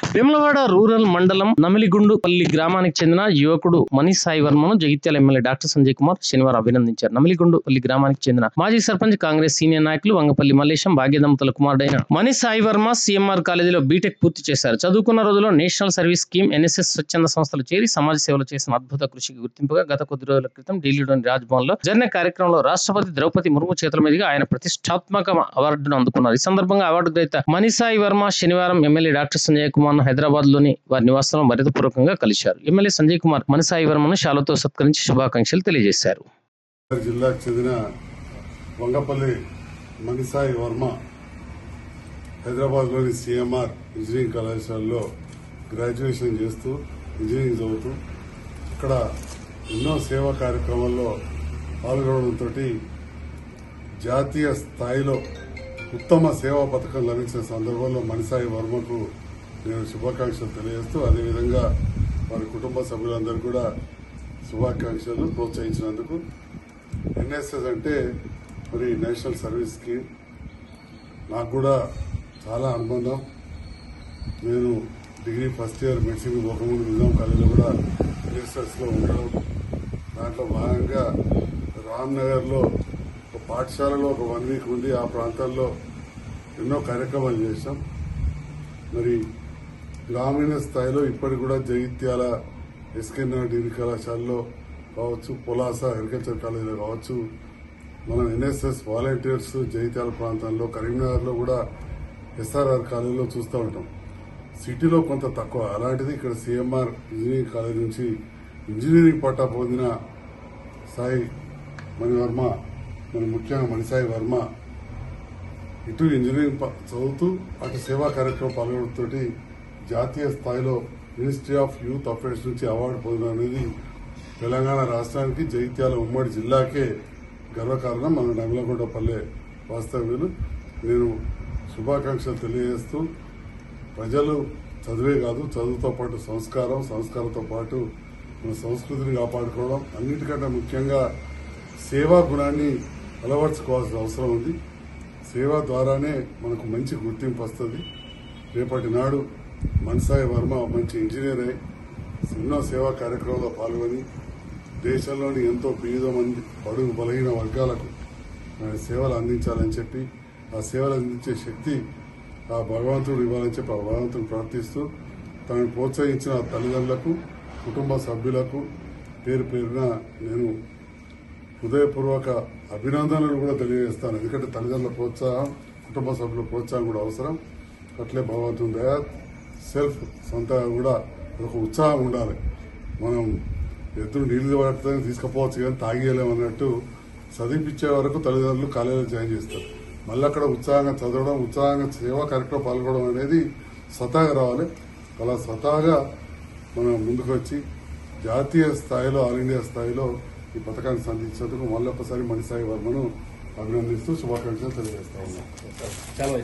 Vemulawada rural మండలం నమిలిగుండుపల్లి గ్రామానికి చెందిన యువకుడు మనీష్ సాయి వర్మను జగిత్యాల ఎమ్మెల్యే డాక్టర్ సంజయ్ కుమార్ శనివారం అభినందించారు. నమిలిగుండుపల్లి గ్రామానికి చెందిన మాజీ సర్పంచ్ కాంగ్రెస్ సీనియర్ నాయకులు వంగపల్లి మల్లేశం భాగ్యదంపతుల కుమారుడైన మనీష్ సాయి వర్మ సీఎంఆర్ కాలేజీలో బీటెక్ పూర్తి చేశారు. చదువుకున్న రోజుల్లో నేషనల్ సర్వీస్ స్కీమ్ ఎన్ఎస్ఎస్ స్వచ్ఛంద సంస్థలు చేరి సమాజ సేవలు చేసిన అద్భుత కృషికి గుర్తింపుగా గత కొద్ది రోజుల క్రితం ఢిల్లీలోని రాజ్భవన్లో జరిగిన కార్యక్రమంలో రాష్ట్రపతి ద్రౌపది ముర్ము చేతుల మీదుగా ఆయన ప్రతిష్టాత్మక అవార్డును అందుకున్నారు. ఈ సందర్భంగా అవార్డు గ్రహీత మనీసాయి వర్మ శనివారం ఎమ్మెల్యే డాక్టర్ సంజయ్ కుమార్ వర్మను హైదరాబాద్లోని వారి నివాసంలో మర్యాదపూర్వకంగా కలిశారు. ఎమ్మెల్యే సంజయ్ కుమార్ మనీసాయి వర్మను శాలతో సత్కరించి శుభాకాంక్షలు తెలియజేశారు. జిల్లాకు చెందిన వంగపల్లి మణిసాయి వర్మ హైదరాబాద్లోని సిఎంఆర్ ఇంజనీరింగ్ కళాశాలలో గ్రాడ్యుయేషన్ చేస్తూ ఇంజనీరింగ్ చదువుతూ ఇక్కడ ఎన్నో సేవా కార్యక్రమాల్లో పాల్గొనడంతో జాతీయ స్థాయిలో ఉత్తమ సేవా పథకం లభించిన సందర్భంలో మణిసాయి వర్మకు నేను శుభాకాంక్షలు తెలియజేస్తూ అదేవిధంగా వారి కుటుంబ సభ్యులందరూ కూడా శుభాకాంక్షలు ప్రోత్సహించినందుకు. ఎన్ఎస్ఎస్ అంటే మరి నేషనల్ సర్వీస్ స్కీమ్. నాకు కూడా చాలా అనుబంధం. నేను డిగ్రీ ఫస్ట్ ఇయర్ మెడిసిన్ పోకముందు నిజాం కాలేజీలో కూడా ఎన్ఎస్ఎస్లో ఉండడం. దాంట్లో భాగంగా రామ్నగర్లో ఒక పాఠశాలలో ఒక వన్ వీక్ ఉంది. ఆ ప్రాంతాల్లో ఎన్నో కార్యక్రమాలు చేశాం. మరి గ్రామీణ స్థాయిలో ఇప్పటికి కూడా జగిత్యాల ఎస్కెన్ డిగ్రీ కళాశాలలో కావచ్చు పొలాస అగ్రికల్చర్ కాలేజీలో కావచ్చు మనం ఎన్ఎస్ఎస్ వాలంటీర్స్ జగిత్యాల ప్రాంతంలో కరీంనగర్లో కూడా ఎస్ఆర్ఆర్ కాలేజీలో చూస్తూ ఉంటాం. సిటీలో కొంత తక్కువ. అలాంటిది ఇక్కడ సిఎంఆర్ ఇంజనీరింగ్ కాలేజ్ నుంచి ఇంజనీరింగ్ పట్టా పొందిన సాయి మణివర్మ మన ముఖ్యంగా మణిసాయి వర్మ ఇటు ఇంజనీరింగ్ ప- చదువుతూ అటు సేవా కార్యక్రమం పాల్గొనడంతో జాతీయ స్థాయిలో మినిస్ట్రీ ఆఫ్ యూత్ అఫైర్స్ నుంచి అవార్డు పొందడం అనేది తెలంగాణ రాష్ట్రానికి జగిత్యాల ఉమ్మడి జిల్లాకే గర్వకారణం. మన నగలగొండపల్లె వాస్తవ్యులు నేను శుభాకాంక్షలు తెలియజేస్తూ ప్రజలు చదివే కాదు చదువుతో పాటు సంస్కారం సంస్కారంతో పాటు మన సంస్కృతిని కాపాడుకోవడం అన్నిటికంటే ముఖ్యంగా సేవా గుణాన్ని అలవర్చుకోవాల్సిన అవసరం ఉంది. సేవ ద్వారానే మనకు మంచి గుర్తింపు వస్తుంది. రేపటి నాడు మన్సాయి వర్మ మంచి ఇంజనీర్ అయి ఎన్నో సేవా కార్యక్రమంలో పాల్గొని దేశంలోని ఎంతో పేద మంది బడుగు బలహీన వర్గాలకు సేవలు అందించాలని చెప్పి ఆ సేవలు అందించే శక్తి ఆ భగవంతుడు ఇవ్వాలని చెప్పి ఆ భగవంతుడు ప్రార్థిస్తూ తనను ప్రోత్సహించిన తల్లిదండ్రులకు కుటుంబ సభ్యులకు పేరు పేరున నేను హృదయపూర్వక అభినందనలు కూడా తెలియజేస్తాను. ఎందుకంటే తల్లిదండ్రుల ప్రోత్సాహం కుటుంబ సభ్యుల ప్రోత్సాహం కూడా అవసరం. అట్లే భగవంతుని దయ సెల్ఫ్ సొంత కూడా ఒక ఉత్సాహం ఉండాలి. మనం ఎదురు నీళ్ళు పడుతుందని తీసుకుపోవచ్చు కానీ తాగేయలేం అన్నట్టు చదివించే వరకు తల్లిదండ్రులు కాలేజీలో జాయిన్ చేస్తారు. మళ్ళీ అక్కడ ఉత్సాహంగా చదవడం ఉత్సాహంగా సేవా కార్యక్రమం పాల్గొనడం అనేది స్వతహాగా రావాలి. అలా స్వతహాగా మనం ముందుకు వచ్చి జాతీయ స్థాయిలో ఆల్ ఇండియా స్థాయిలో ఈ పథకాన్ని సాధించినందుకు మళ్ళీ ఒకసారి మణిసాయి వర్మను అభినందిస్తూ శుభాకాంక్షలు తెలియజేస్తా ఉన్నాం. చాలా